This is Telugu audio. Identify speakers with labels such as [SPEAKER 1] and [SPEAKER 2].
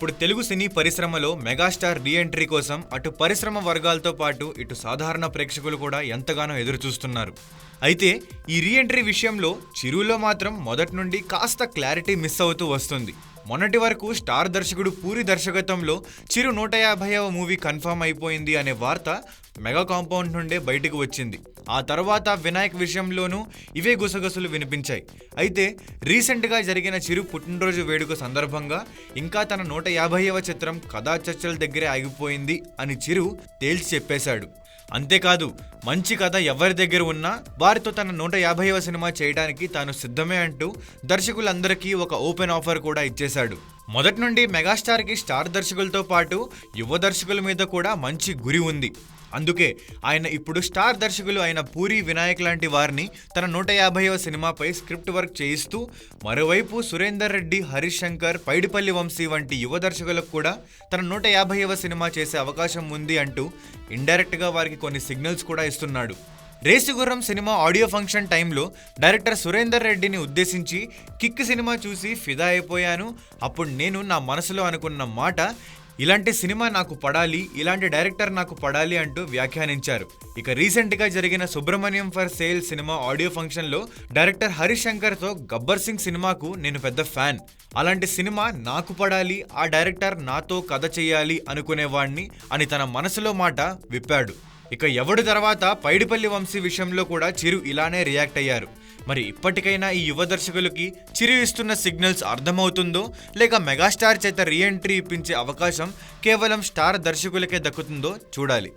[SPEAKER 1] ఇప్పుడు తెలుగు సినీ పరిశ్రమలో మెగాస్టార్ రీ ఎంట్రీ కోసం అటు పరిశ్రమ వర్గాలతో పాటు ఇటు సాధారణ ప్రేక్షకులు కూడా ఎంతగానో ఎదురు చూస్తున్నారు అయితే ఈ రీ ఎంట్రీ విషయంలో చిరులో మాత్రం మొదటి నుండి కాస్త క్లారిటీ మిస్ అవుతూ వస్తుంది. మొన్నటి వరకు స్టార్ దర్శకుడు పూరి దర్శకత్వంలో చిరు నూట యాభైవ మూవీ కన్ఫర్మ్ అయిపోయింది అనే వార్త మెగా కాంపౌండ్ నుండే బయటకు వచ్చింది. ఆ తర్వాత వినాయక్ విషయంలోనూ ఇవే గుసగుసలు వినిపించాయి. అయితే రీసెంట్గా జరిగిన చిరు పుట్టినరోజు వేడుక సందర్భంగా ఇంకా తన నూట యాభైవ చిత్రం కథా చర్చల దగ్గరే ఆగిపోయింది అని చిరు తేల్చి చెప్పేశాడు. అంతేకాదు మంచి కథ ఎవరి దగ్గర ఉన్నా వారితో తన నూట యాభైవ సినిమా చేయడానికి తాను సిద్ధమే అంటూ దర్శకులందరికీ ఒక ఓపెన్ ఆఫర్ కూడా ఇచ్చేశాడు. మొదటి నుండి మెగాస్టార్కి స్టార్ దర్శకులతో పాటు యువ దర్శకుల మీద కూడా మంచి గురి ఉంది. అందుకే ఆయన ఇప్పుడు స్టార్ దర్శకులు అయిన పూరి వినాయక్ లాంటి వారిని తన నూట యాభైవ సినిమాపై స్క్రిప్ట్ వర్క్ చేయిస్తూ మరోవైపు సురేందర్ రెడ్డి హరీష్ శంకర్ పైడిపల్లి వంశీ వంటి యువ దర్శకులకు కూడా తన నూట యాభైవ సినిమా చేసే అవకాశం ఉంది అంటూ ఇండైరెక్ట్గా వారికి కొన్ని సిగ్నల్స్ కూడా ఇస్తున్నాడు. రేసుగుర్రం సినిమా ఆడియో ఫంక్షన్ టైంలో డైరెక్టర్ సురేందర్ రెడ్డిని ఉద్దేశించి కిక్ సినిమా చూసి ఫిదా అయిపోయాను. అప్పుడు నేను నా మనసులో అనుకున్న మాట ఇలాంటి సినిమా నాకు పడాలి ఇలాంటి డైరెక్టర్ నాకు పడాలి అంటూ వ్యాఖ్యానించారు. ఇక రీసెంట్గా జరిగిన Subramanyam for sale cinema audio ఫంక్షన్లో డైరెక్టర్ హరీష్ శంకర్తో గబ్బర్ సింగ్ సినిమాకు నేను పెద్ద ఫ్యాన్. అలాంటి సినిమా నాకు పడాలి ఆ డైరెక్టర్ నాతో కథ చేయాలి అనుకునేవాణ్ణి అని తన మనసులో మాట విప్పాడు. ఇక ఎవడు తర్వాత పైడిపల్లి వంశీ విషయంలో కూడా చిరు ఇలానే రియాక్ట్ అయ్యారు. మరి ఇప్పటికైనా ఈ యువ దర్శకులకి చిరు ఇస్తున్న సిగ్నల్స్ అర్థమవుతుందో లేక మెగాస్టార్ చేత రీఎంట్రీ ఇప్పించే అవకాశం కేవలం స్టార్ దర్శకులకే దక్కుతుందో చూడాలి.